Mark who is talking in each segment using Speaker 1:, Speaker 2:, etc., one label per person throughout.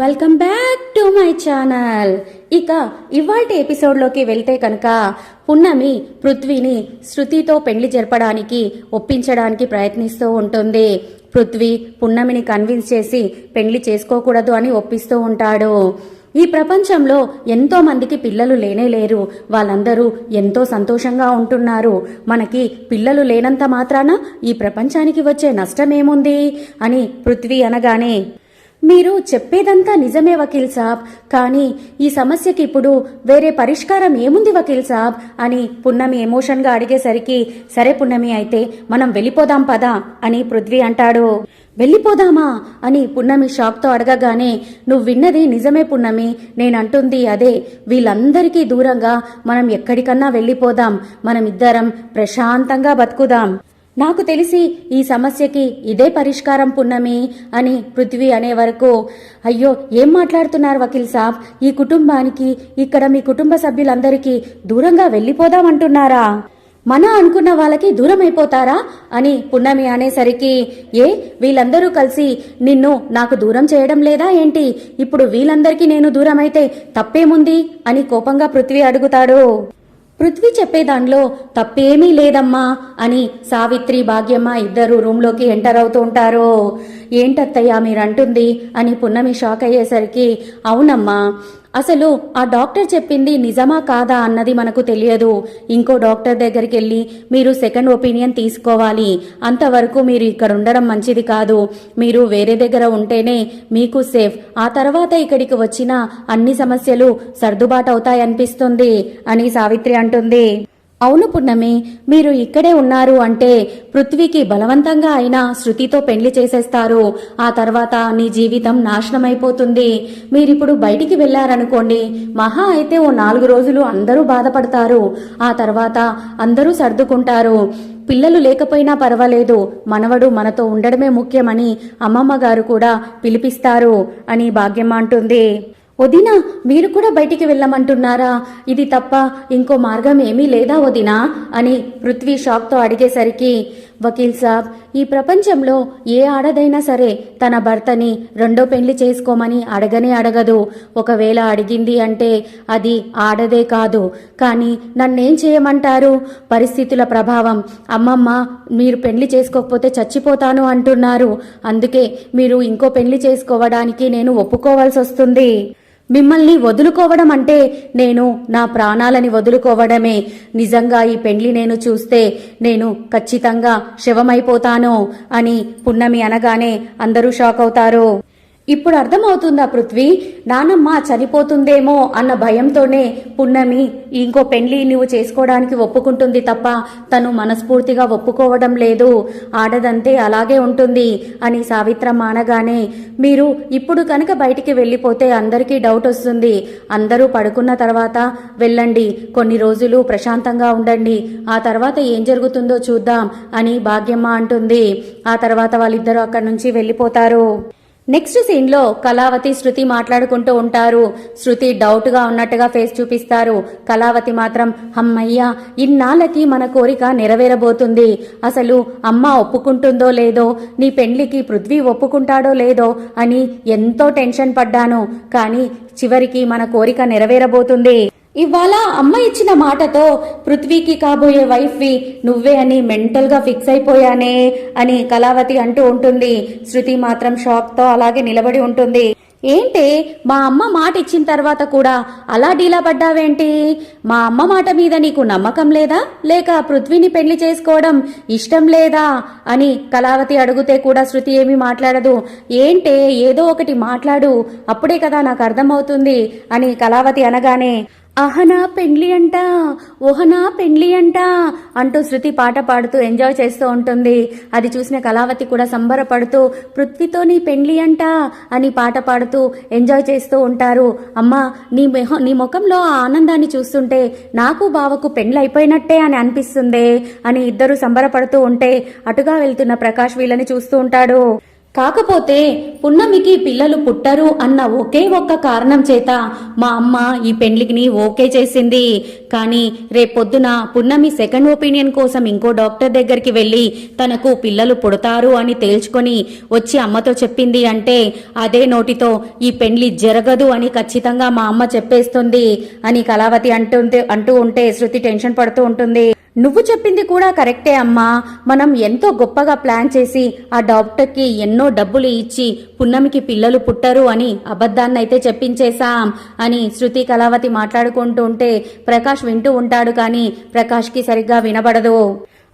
Speaker 1: Welcome back to my channel ఇక ఇవాల్టి ఎపిసోడ్లోకి వెళ్తే కనుక పున్నమి పృథ్వీని శృతితో పెళ్ళి జరపడానికి ఒప్పించడానికి ప్రయత్నిస్తూ ఉంటుంది. పృథ్వీ పున్నమిని కన్విన్స్ చేసి పెళ్ళి చేసుకోకూడదు అని ఒప్పిస్తూ ఉంటాడు. ఈ ప్రపంచంలో ఎంతో మందికి పిల్లలు లేనే లేరు. వాళ్ళందరూ ఎంతో సంతోషంగా ఉంటున్నారు. మనకి పిల్లలు లేనంత మాత్రాన ఈ ప్రపంచానికి వచ్చే నష్టమేముంది అని పృథ్వీ అనగానే మీరు చెప్పేదంతా నిజమే వకీల్ సాబ్. కానీ ఈ సమస్యకి ఇప్పుడు వేరే పరిష్కారం ఏముంది వకీల్ సాబ్? అని పున్నమి ఎమోషన్గా అడిగేసరికి సరే పున్నమి అయితే మనం వెళ్ళిపోదాం పదా అని పృథ్వీ అంటాడు. వెళ్ళిపోదామా? అని పున్నమి షాక్తో అడగగానే నువ్వు విన్నది నిజమే పున్నమి నేనంటుంది అదే. వీళ్ళందరికీ దూరంగా మనం ఎక్కడికన్నా వెళ్ళిపోదాం. మనమిద్దరం ప్రశాంతంగా బతుకుదాం. నాకు తెలిసి ఈ సమస్యకి ఇదే పరిష్కారం పున్నమి అని పృథ్వీ అనే వరకు. అయ్యో ఏం మాట్లాడుతున్నారు వకీల్ సాబ్? ఈ కుటుంబానికి ఇక్కడ మీ కుటుంబ సభ్యులందరికీ దూరంగా వెళ్ళిపోదామంటున్నారా మన అనుకున్న వాళ్ళకి దూరం అయిపోతారా అని పున్నమి అనేసరికి ఏ వీళ్ళందరూ కలిసి నిన్ను నాకు దూరం చేయడం లేదా ఏంటి? ఇప్పుడు వీళ్ళందరికీ నేను దూరం అయితే తప్పేముంది? అని కోపంగా పృథ్వీ అడుగుతాడు. పృథ్వీ చెప్పేదానిలో తప్పేమీ లేదమ్మా అని సావిత్రి భాగ్యమ్మ ఇద్దరు రూమ్లోకి ఎంటర్ అవుతూ ఉంటారు. ఏంటత్తయ్యా మీరంటుంది? అని పున్నమి షాక్ అయ్యేసరికి అవునమ్మా. అసలు ఆ డాక్టర్ చెప్పింది నిజమా కాదా అన్నది మనకు తెలియదు. ఇంకో డాక్టర్ దగ్గరికి వెళ్ళి మీరు సెకండ్ ఒపీనియన్ తీసుకోవాలి. అంతవరకు మీరు ఇక్కడ ఉండడం మంచిది కాదు. మీరు వేరే దగ్గర ఉంటేనే మీకు సేఫ్ ఆ తర్వాత ఇక్కడికి వచ్చిన అన్ని సమస్యలు సర్దుబాటు అవుతాయనిపిస్తుంది అని సావిత్రి అంటుంది. అవును పున్నమి మీరు ఇక్కడే ఉన్నారు అంటే పృథ్వీకి బలవంతంగా అయినా శృతితో పెళ్ళి చేసేస్తారు. ఆ తర్వాత నీ జీవితం నాశనమైపోతుంది. మీరిప్పుడు బయటికి వెళ్ళారనుకోండి మహా అయితే ఓ నాలుగు రోజులు అందరూ బాధపడతారు. ఆ తర్వాత అందరూ సర్దుకుంటారు. పిల్లలు లేకపోయినా పర్వాలేదు మనవడు మనతో ఉండడమే ముఖ్యమని అమ్మమ్మ గారు కూడా పిలిపిస్తారు అని భాగ్యమ్మ అంటుంది. వదినా మీరు కూడా బయటికి వెళ్ళమంటున్నారా? ఇది తప్ప ఇంకో మార్గం ఏమీ లేదా వదినా? అని పృథ్వీ షాక్తో అడిగేసరికి వకీల్ సాబ్ ఈ ప్రపంచంలో ఏ ఆడదైనా సరే తన భర్తని రెండో పెళ్ళి చేసుకోమని అడగనే అడగదు. ఒకవేళ అడిగింది అంటే అది ఆడదే కాదు. కానీ నన్నేం చేయమంటారు? పరిస్థితుల ప్రభావం. అమ్మమ్మ మీరు పెళ్ళి చేసుకోకపోతే చచ్చిపోతాను అంటున్నారు. అందుకే మీరు ఇంకో పెళ్ళి చేసుకోవడానికి నేను ఒప్పుకోవాల్సి వస్తుంది మిమ్మల్ని వదులుకోవడం అంటే నేను నా ప్రాణాలని వదులుకోవడమే. నిజంగా ఈ పెండ్లి నేను చూస్తే నేను ఖచ్చితంగా శవమైపోతాను అని పున్నమి అనగానే అందరూ షాక్ అవుతారు ఇప్పుడు అర్థమవుతుందా పృథ్వీ? నానమ్మ చనిపోతుందేమో అన్న భయంతోనే పున్నమి ఇంకో పెళ్ళి నువ్వు చేసుకోవడానికి ఒప్పుకుంటుంది తప్ప తను మనస్ఫూర్తిగా ఒప్పుకోవడం లేదు. ఆడదంతే అలాగే ఉంటుంది అని సావిత్రమ్మ అనగానే మీరు ఇప్పుడు కనుక బయటికి వెళ్ళిపోతే అందరికీ డౌట్ వస్తుంది. అందరూ పడుకున్న తర్వాత వెళ్ళండి కొన్ని రోజులు ప్రశాంతంగా ఉండండి. ఆ తర్వాత ఏం జరుగుతుందో చూద్దాం అని భాగ్యమ్మ అంటుంది. ఆ తర్వాత వాళ్ళిద్దరూ అక్కడి నుంచి వెళ్ళిపోతారు. నెక్స్ట్ సీన్లో కళావతి శృతి మాట్లాడుకుంటూ ఉంటారు. శృతి డౌట్గా ఉన్నట్టుగా ఫేస్ చూపిస్తారు. కళావతి మాత్రం అమ్మయ్యా ఇన్నాళ్ళకి మన కోరిక నెరవేరబోతుంది. అసలు అమ్మ ఒప్పుకుంటుందో లేదో నీ పెండ్లికి పృథ్వీ ఒప్పుకుంటాడో లేదో అని ఎంతో టెన్షన్ పడ్డాను. కానీ చివరికి మన కోరిక నెరవేరబోతుంది. ఇవాళ అమ్మ ఇచ్చిన మాటతో పృథ్వీకి కాబోయే వైఫ్వి నువ్వే అని మెంటల్గా ఫిక్స్ అయిపోయానే అని కళావతి అంటూ ఉంటుంది. శృతి మాత్రం షాక్తో అలాగే నిలబడి ఉంటుంది. ఏంటే మా అమ్మ మాట ఇచ్చిన తర్వాత కూడా అలా డీలా పడ్డావేంటి? మా అమ్మ మాట మీద నీకు నమ్మకం లేదా? లేక పృథ్వీని పెళ్ళి చేసుకోవడం ఇష్టం లేదా? అని కళావతి అడిగితే కూడా శృతి ఏమీ మాట్లాడదు. ఏంటే ఏదో ఒకటి మాట్లాడు అప్పుడే కదా నాకు అర్థమవుతుంది అని కళావతి అనగానే అహనా పెండ్లి అంట ఓహనా పెండ్లి అంట అంటూ శృతి పాట పాడుతూ ఎంజాయ్ చేస్తూ ఉంటుంది. అది చూసిన కళావతి కూడా సంబరపడుతూ పృథ్వీతో నీ పెండ్లి అంట అని పాట పాడుతూ ఎంజాయ్ చేస్తూ ఉంటారు. అమ్మా నీ మెహ నీ ముఖంలో ఆ ఆనందాన్ని చూస్తుంటే నాకు బావకు పెండ్లి అయిపోయినట్టే అని అనిపిస్తుంది అని ఇద్దరు సంబరపడుతూ ఉంటే అటుగా వెళ్తున్న ప్రకాష్ వీళ్ళని చూస్తూ ఉంటాడు. కాకపోతే పున్నమికి పిల్లలు పుట్టరు అన్న ఒకే ఒక్క కారణం చేత మా అమ్మ ఈ పెండ్లికిని ఓకే చేసింది. కానీ రేపొద్దున పున్నమి సెకండ్ ఒపీనియన్ కోసం ఇంకో డాక్టర్ దగ్గరికి వెళ్ళి తనకు పిల్లలు పుడతారు అని తేల్చుకొని వచ్చి అమ్మతో చెప్పింది అంటే అదే నోటితో ఈ పెండ్లి జరగదు అని ఖచ్చితంగా మా అమ్మ చెప్పేస్తుంది అని కళావతి అంటుంటే అంటూ ఉంటే శృతి టెన్షన్ పడుతూ ఉంటుంది. నువ్వు చెప్పింది కూడా కరెక్టే అమ్మా. మనం ఎంతో గొప్పగా ప్లాన్ చేసి ఆ డాక్టర్కి ఎన్నో డబ్బులు ఇచ్చి పున్నమికి పిల్లలు పుట్టరు అని అబద్ధాన్నైతే చెప్పించేశాం అని శృతి కళావతి మాట్లాడుకుంటూ ఉంటే ప్రకాష్ వింటూ ఉంటాడు కానీ ప్రకాష్కి సరిగ్గా వినబడదు.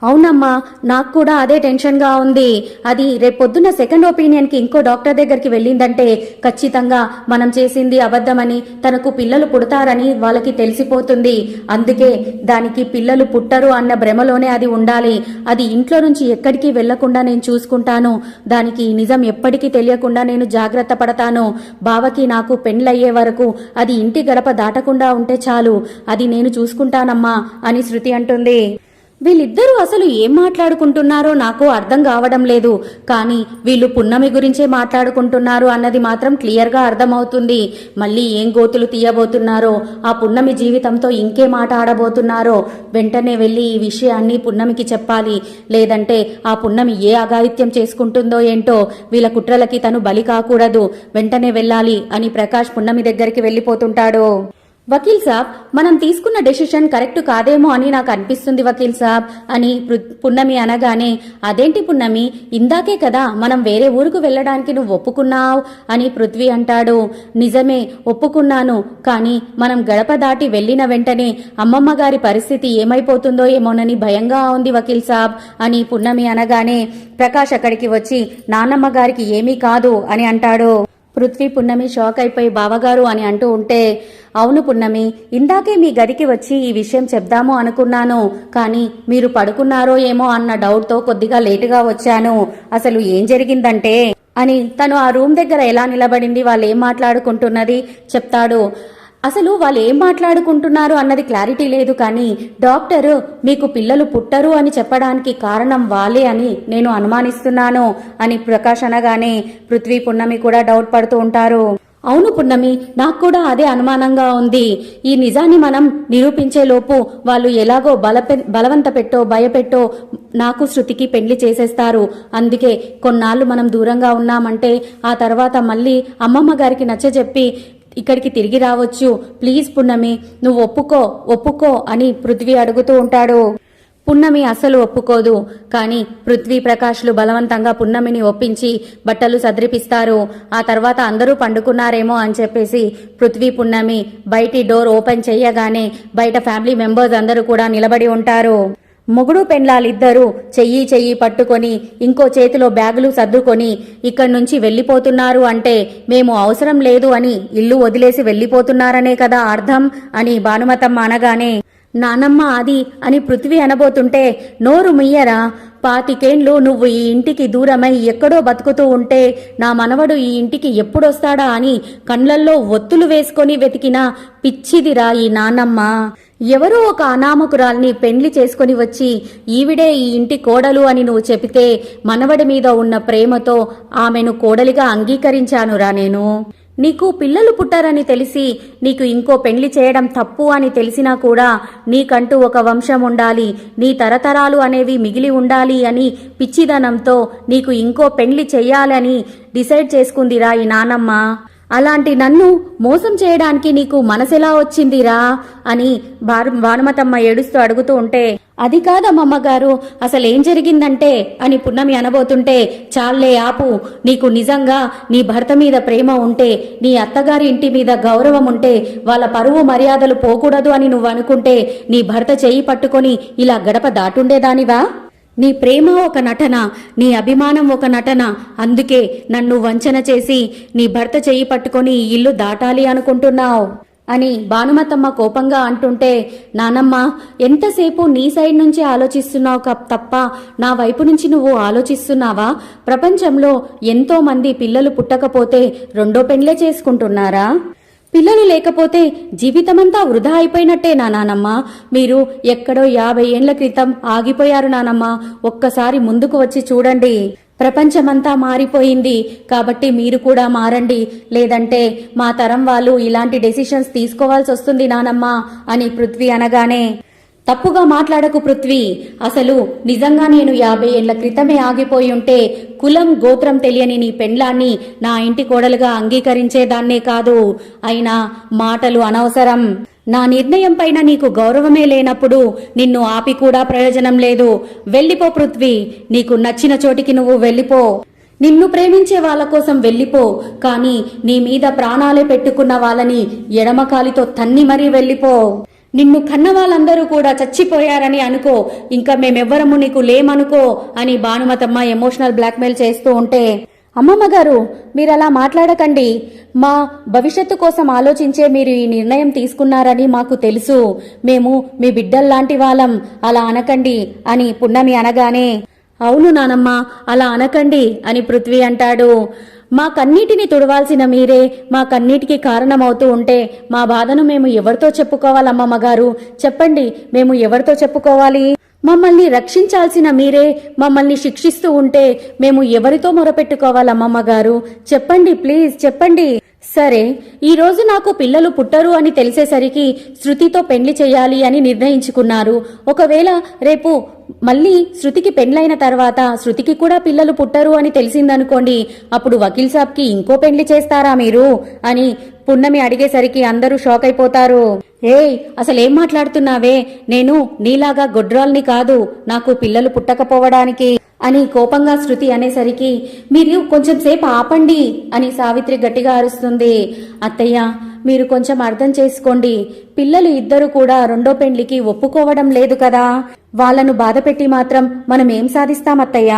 Speaker 1: అవునమ్మా నాకు కూడా అదే టెన్షన్గా ఉంది. అది రేపొద్దున సెకండ్ ఒపీనియన్కి ఇంకో డాక్టర్ దగ్గరికి వెళ్ళిందంటే ఖచ్చితంగా మనం చేసింది అబద్ధమని తనకు పిల్లలు పుడతారని వాళ్ళకి తెలిసిపోతుంది. అందుకే దానికి పిల్లలు పుట్టరు అన్న భ్రమలోనే అది ఉండాలి. అది ఇంట్లో నుంచి ఎక్కడికి వెళ్ళకుండా నేను చూసుకుంటాను. దానికి నిజం ఎప్పటికీ తెలియకుండా నేను జాగ్రత్త పడతాను. బావకి నాకు పెండ్లయ్యే వరకు అది ఇంటి గడప దాటకుండా ఉంటే చాలు. అది నేను చూసుకుంటానమ్మా అని శృతి అంటుంది. వీళ్ళిద్దరూ అసలు ఏం మాట్లాడుకుంటున్నారో నాకు అర్థం కావడం లేదు. కానీ వీళ్ళు పున్నమి గురించే మాట్లాడుకుంటున్నారు అన్నది మాత్రం క్లియర్గా అర్థమవుతుంది. మళ్ళీ ఏం గోతులు తీయబోతున్నారో ఆ పున్నమి జీవితంతో ఇంకే మాట ఆడబోతున్నారో వెంటనే వెళ్ళి ఈ విషయాన్ని పున్నమికి చెప్పాలి. లేదంటే ఆ పున్నమి ఏ అఘాయిత్యం చేసుకుంటుందో ఏంటో వీళ్ళ కుట్రలకి తను బలి కాకూడదు. వెంటనే వెళ్ళాలి అని ప్రకాష్ పున్నమి దగ్గరికి వెళ్ళిపోతుంటాడు. వకీల్ సాబ్ మనం తీసుకున్న డెసిషన్ కరెక్ట్ కాదేమో అని నాకు అనిపిస్తుంది వకీల్ సాబ్ అని పున్నమి అనగానే అదేంటి పున్నమి ఇందాకే కదా మనం వేరే ఊరుకు వెళ్ళడానికి నువ్వు ఒప్పుకున్నావు అని పృథ్వీ అంటాడు. నిజమే ఒప్పుకున్నాను కానీ మనం గడప దాటి వెళ్ళిన వెంటనే అమ్మమ్మ గారి పరిస్థితి ఏమైపోతుందో ఏమోనని భయంగా ఉంది వకీల్ సాబ్ అని పున్నమి అనగానే ప్రకాష్ అక్కడికి వచ్చి నాన్నమ్మ గారికి ఏమీ కాదు అని అంటాడు. పృథ్వీ పున్నమి షాక్ అయిపోయి బావగారు అని అంటూ ఉంటే అవును పున్నమి ఇందాకే మీ గదికి వచ్చి ఈ విషయం చెప్దాము అనుకున్నాను. కానీ మీరు పడుకున్నారో ఏమో అన్న డౌట్తో కొద్దిగా లేటుగా వచ్చాను. అసలు ఏం జరిగిందంటే? అని తను ఆ రూమ్ దగ్గర ఎలా నిలబడింది వాళ్ళు ఏం మాట్లాడుకుంటున్నది చెప్తాడు. అసలు వాళ్ళు ఏం మాట్లాడుకుంటున్నారు అన్నది క్లారిటీ లేదు కానీ డాక్టర్ మీకు పిల్లలు పుట్టరు అని చెప్పడానికి కారణం వాళ్ళే అని నేను అనుమానిస్తున్నాను అని ప్రకాశనగానే అనగానే పృథ్వీ పున్నమి కూడా డౌట్ పడుతూ ఉంటారు. అవును పున్నమి నాకు కూడా అదే అనుమానంగా ఉంది. ఈ నిజాన్ని మనం నిరూపించే లోపు వాళ్ళు ఎలాగో బల బలవంత పెట్టో భయపెట్టో నాకు శృతికి పెళ్ళి చేసేస్తారు. అందుకే కొన్నాళ్ళు మనం దూరంగా ఉన్నామంటే ఆ తర్వాత మళ్ళీ అమ్మమ్మ గారికి నచ్చజెప్పి ఇక్కడికి తిరిగి రావచ్చు. ప్లీజ్ పున్నమి నువ్వు ఒప్పుకో ఒప్పుకో అని పృథ్వీ అడుగుతూ ఉంటాడు. పున్నమి అస్సలు ఒప్పుకోదు. కానీ పృథ్వీ ప్రకాష్లు బలవంతంగా పున్నమిని ఒప్పించి బట్టలు సద్రిపిస్తారు. ఆ తర్వాత అందరూ పండుకున్నారేమో అని చెప్పేసి పృథ్వీ పున్నమి బయటి డోర్ ఓపెన్ చెయ్యగానే బయట ఫ్యామిలీ మెంబర్స్ అందరూ కూడా నిలబడి ఉంటారు. మొగుడు పెండ్లాలిద్దరూ చెయ్యి చెయ్యి పట్టుకొని ఇంకో చేతిలో బ్యాగులు సర్దుకొని ఇక్కడి నుంచి వెళ్ళిపోతున్నారు అంటే మేము అవసరం లేదు అని ఇల్లు వదిలేసి వెళ్ళిపోతున్నారనే కదా అర్థం అని భానుమతమ్మ అనగానే నానమ్మ అది అని పృథ్వీ అనబోతుంటే నోరు ముయ్యరా? పాతికేండ్లు నువ్వు ఈ ఇంటికి దూరమై ఎక్కడో బతుకుతూ ఉంటే నా మనవడు ఈ ఇంటికి ఎప్పుడొస్తాడా అని కండ్లల్లో ఒత్తులు వేసుకొని వెతికిన పిచ్చిదిరా ఈ నానమ్మ. ఎవరో ఒక అనామకురాల్ని పెండ్లి చేసుకొని వచ్చి ఈవిడే ఈ ఇంటి కోడలు అని నువ్వు చెబితే మనవడి మీద ఉన్న ప్రేమతో ఆమెను కోడలిగా అంగీకరించానురా నేను. నీకు పిల్లలు పుట్టారని తెలిసి నీకు ఇంకో పెళ్ళి చేయడం తప్పు అని తెలిసినా కూడా నీకంటూ ఒక వంశం ఉండాలి నీ తరతరాలు అనేవి మిగిలి ఉండాలి అని పిచ్చిదనంతో నీకు ఇంకో పెళ్ళి చెయ్యాలని డిసైడ్ చేసుకుందిరా ఈ నానమ్మ. అలాంటి నన్ను మోసం చేయడానికి నీకు మనసెలా వచ్చిందిరా? అని భానుమతమ్మ ఏడుస్తూ అడుగుతూ ఉంటే అది కాదమ్మమ్మ గారు అసలేం జరిగిందంటే? అని పున్నమి అనబోతుంటే చాలే ఆపు నీకు నిజంగా నీ భర్త మీద ప్రేమ ఉంటే నీ అత్తగారి ఇంటి మీద గౌరవం ఉంటే వాళ్ళ పరువు మర్యాదలు పోకూడదు అని నువ్వు అనుకుంటే నీ భర్త చేయి పట్టుకొని ఇలా గడప దాటుండేదానివా? నీ ప్రేమ ఒక నటన నీ అభిమానం ఒక నటన. అందుకే నన్ను వంచన చేసి నీ భర్త చెయ్యి పట్టుకొని ఈ ఇల్లు దాటాలి అనుకుంటున్నావు. అని భానుమతమ్మ కోపంగా అంటుంటే నానమ్మ ఎంతసేపు నీ సైడ్ నుంచి ఆలోచిస్తున్నావు క- తప్ప నా వైపు నుంచి నువ్వు ఆలోచిస్తున్నావా? ప్రపంచంలో ఎంతో మంది పిల్లలు పుట్టకపోతే రెండో పెండ్లే చేసుకుంటున్నారా? పిల్లలు లేకపోతే జీవితమంతా వృధా అయిపోయినట్టే నా నానమ్మ మీరు ఎక్కడో యాభై ఏండ్ల క్రితం ఆగిపోయారు నానమ్మ. ఒక్కసారి ముందుకు వచ్చి చూడండి. ప్రపంచమంతా మారిపోయింది. కాబట్టి మీరు కూడా మారండి. లేదంటే మా తరం వాళ్ళు ఇలాంటి డెసిషన్స్ తీసుకోవాల్సి వస్తుంది నానమ్మ అని పృథ్వీ అనగానే తప్పుగా మాట్లాడకు పృథ్వీ. అసలు నిజంగా నేను యాభై ఏళ్ళ క్రితమే ఆగిపోయి ఉంటే కులం గోత్రం తెలియని నీ పెండ్లాన్ని నా ఇంటి కోడలుగా అంగీకరించేదాన్నే కాదు. అయినా మాటలు అనవసరం. నా నిర్ణయం పైన నీకు గౌరవమే లేనప్పుడు నిన్ను ఆపి కూడా ప్రయోజనం లేదు. వెళ్ళిపో పృథ్వీ. నీకు నచ్చిన చోటికి నువ్వు వెళ్ళిపో. నిన్ను ప్రేమించే వాళ్ళ కోసం వెళ్ళిపో. కానీ నీ మీద ప్రాణాలే పెట్టుకున్న వాళ్ళని ఎడమకాలితో తన్ని మరీ వెళ్ళిపో. నిన్ను కన్న వాళ్ళందరూ కూడా చచ్చిపోయారని అనుకో. ఇంకా మేమెవ్వరము నీకు లేమనుకో అని భానుమతమ్మ ఎమోషనల్ బ్లాక్మెయిల్ చేస్తూ ఉంటే అమ్మమ్మ గారు మీరు అలా మాట్లాడకండి. మా భవిష్యత్తు కోసం ఆలోచించే మీరు ఈ నిర్ణయం తీసుకున్నారని మాకు తెలుసు. మేము మీ బిడ్డల్లాంటి వాళ్ళం. అలా అనకండి అని పున్నమి అనగానే అవును నానమ్మ అలా అనకండి అని పృథ్వీ అంటాడు. మా కన్నీటిని తుడవాల్సిన మీరే మా కన్నీటికి కారణమవుతూ ఉంటే మా బాధను మేము ఎవరితో చెప్పుకోవాలమ్మమ్మ గారు చెప్పండి మేము ఎవరితో చెప్పుకోవాలి? మమ్మల్ని రక్షించాల్సిన మీరే మమ్మల్ని శిక్షిస్తూ ఉంటే మేము ఎవరితో మొరపెట్టుకోవాలమ్మమ్మ గారు చెప్పండి ప్లీజ్ చెప్పండి. సరే ఈరోజు నాకు పిల్లలు పుట్టరు అని తెలిసేసరికి శృతితో పెళ్ళి చేయాలి అని నిర్ణయించుకున్నారు. ఒకవేళ రేపు మళ్ళీ శృతికి పెండ్లైన తర్వాత శృతికి కూడా పిల్లలు పుట్టరు అని తెలిసిందనుకోండి అప్పుడు వకీల్ సాబ్కి ఇంకో పెండ్లి చేస్తారా మీరు? అని పున్నమి అడిగేసరికి అందరూ షాక్ అయిపోతారు. ఏయ్ అసలేం మాట్లాడుతున్నావే? నేను నీలాగా గొడ్రాల్ని కాదు నాకు పిల్లలు పుట్టకపోవడానికి. అని కోపంగా శృతి అనేసరికి మీరు కొంచెం సేపు ఆపండి అని సావిత్రి గట్టిగా అరుస్తుంది. అత్తయ్య మీరు కొంచెం అర్థం చేసుకోండి. పిల్లలు ఇద్దరు కూడా రెండో పెండ్లికి ఒప్పుకోవడం లేదు కదా. వాళ్ళను బాధపెట్టి మాత్రం మనం ఏం సాధిస్తాం అత్తయ్య?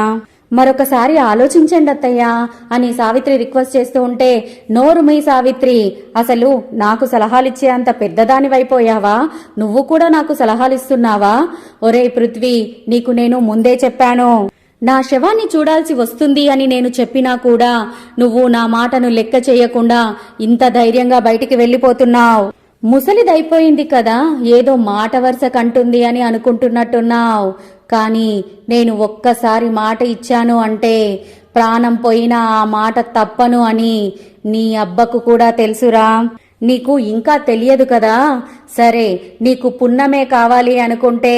Speaker 1: మరొకసారి ఆలోచించండి అత్తయ్యా అని సావిత్రి రిక్వెస్ట్ చేస్తూ ఉంటే నోరు మీ సావిత్రి అసలు నాకు సలహాలిచ్చే అంత పెద్దదానివైపోయావా నువ్వు కూడా నాకు సలహాలిస్తున్నావా ఒరే పృథ్వీ నీకు నేను ముందే చెప్పాను. నా శవాన్ని చూడాల్సి వస్తుంది అని నేను చెప్పినా కూడా నువ్వు నా మాటను లెక్క చేయకుండా ఇంత ధైర్యంగా బయటికి వెళ్ళిపోతున్నావు. ముసలిదైపోయింది కదా ఏదో మాట వరుస కంటుంది అని అనుకుంటున్నట్టున్నావు. కానీ నేను ఒక్కసారి మాట ఇచ్చాను అంటే ప్రాణం పోయినా ఆ మాట తప్పను అని నీ అబ్బకు కూడా తెలుసురా. నీకు ఇంకా తెలియదు కదా. సరే నీకు పున్నమే కావాలి అనుకుంటే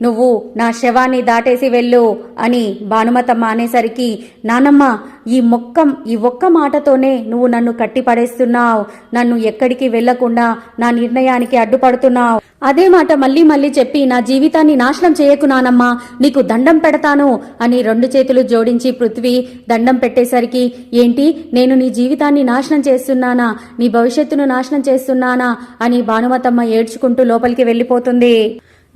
Speaker 1: నువ్వు నా శవాన్ని దాటేసి వెళ్ళు అని భానుమతమ్మ అనేసరికి నానమ్మ ఈ మొక్క ఈ ఒక్క మాటతోనే నువ్వు నన్ను కట్టిపడేస్తున్నావు. నన్ను ఎక్కడికి వెళ్ళకుండా నా నిర్ణయానికి అడ్డుపడుతున్నావు. అదే మాట మళ్ళీ మళ్ళీ చెప్పి నా జీవితాన్ని నాశనం చేయకు నానమ్మా నీకు దండం పెడతాను అని రెండు చేతులు జోడించి పృథ్వీ దండం పెట్టేసరికి ఏంటి నేను నీ జీవితాన్ని నాశనం చేస్తున్నానా నీ భవిష్యత్తును నాశనం చేస్తున్నానా అని భానుమతమ్మ ఏడ్చుకుంటూ లోపలికి వెళ్ళిపోతుంది.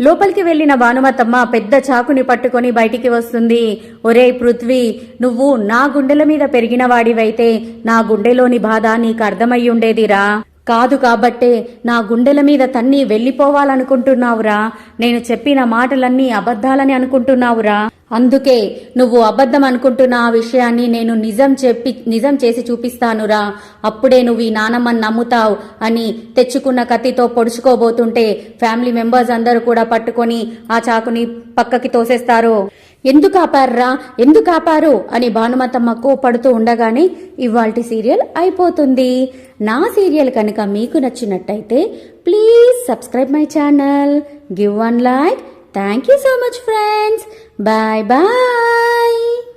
Speaker 1: లోపలికి వెళ్ళిన భానుమతమ్మ పెద్ద చాకుని పట్టుకొని బయటికి వస్తుంది. ఒరే పృథ్వీ నువ్వు నా గుండెల మీద పెరిగిన వాడివైతే నా గుండెలోని బాధ నీకు అర్థమయ్యుండేదిరా. కాదు కాబట్టే నా గుండెల మీద తన్ని వెళ్ళిపోవాలనుకుంటున్నావురా. నేను చెప్పిన మాటలన్నీ అబద్ధాలని అనుకుంటున్నావురా. అందుకే నువ్వు అబద్ధం అనుకుంటున్న ఆ విషయాన్ని నేను నిజం చెప్పి నిజం చేసి చూపిస్తానురా. అప్పుడే నువ్వు ఈ నానమ్మని నమ్ముతావు అని తెచ్చుకున్న కత్తితో పొడుచుకోబోతుంటే ఫ్యామిలీ మెంబర్స్ అందరూ కూడా పట్టుకొని ఆ చాకుని పక్కకి తోసేస్తారు. ఎందుకు ఆపారురా? ఎందుకు ఆపారు? అని భానుమతమ్మ కోపడుతూ ఉండగానే ఇవాల్టి సీరియల్ అయిపోతుంది. నా సీరియల్ కనుక మీకు నచ్చినట్టయితే please subscribe my channel. Give one like Thank you so much friends. Bye bye.